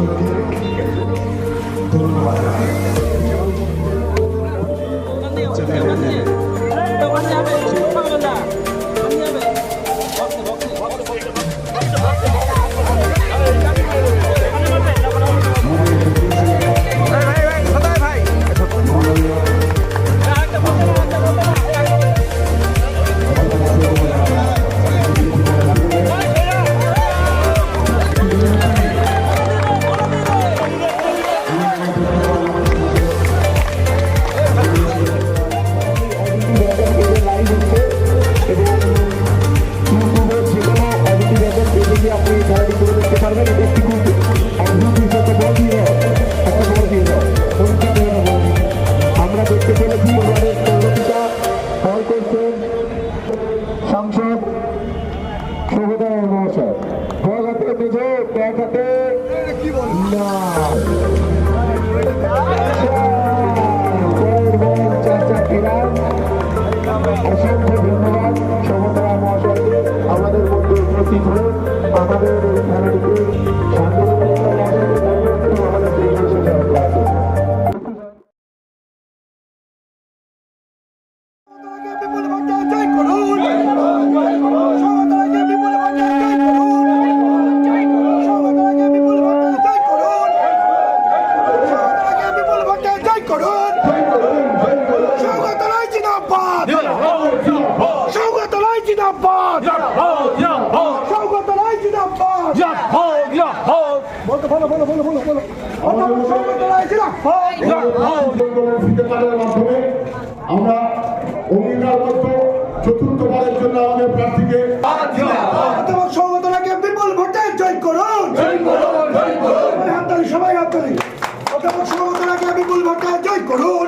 Thank you. শুভদয় মহাশয়। বল হাতে নিজে না। জয়ের বল চাচা কিরাম অসংখ্য ধন্যবাদ সমতরা মহাশয়কে আমাদের মধ্যে উপস্থিত আমাদের এই খেলাটিকে আমাদের করুন। সৌগতরায় জিন্দাবাদ। সৌগতরায় জিন্দাবাদ। সৌগতরায় জিন্দাবাদ। বলো বলো বলো বলো বলো বলো। জিন্দাবাদ ফিতেপালের মাধ্যমে আমরা অঙ্গীকারবদ্ধ চতুর্থবারের জন্য আমাদের প্রার্থীকে করুন